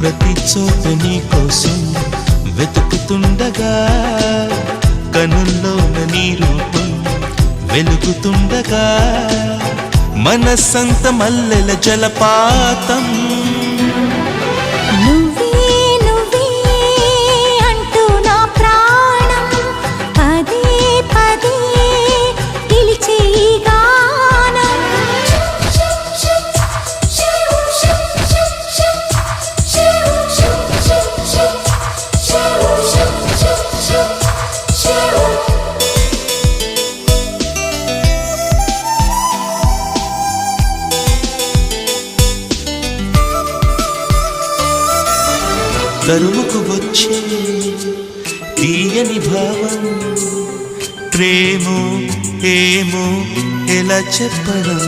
ప్రతి చోట నీ కోసం వెతుకుతుండగా కనుల్లోన నీ రూపం వెలుగుతుండగా మనస్సంత మల్లెల జలపాతం. తరుముకు వచ్చే తీయని భావం. ప్రేమో ఏమో ఎలా చెప్పడం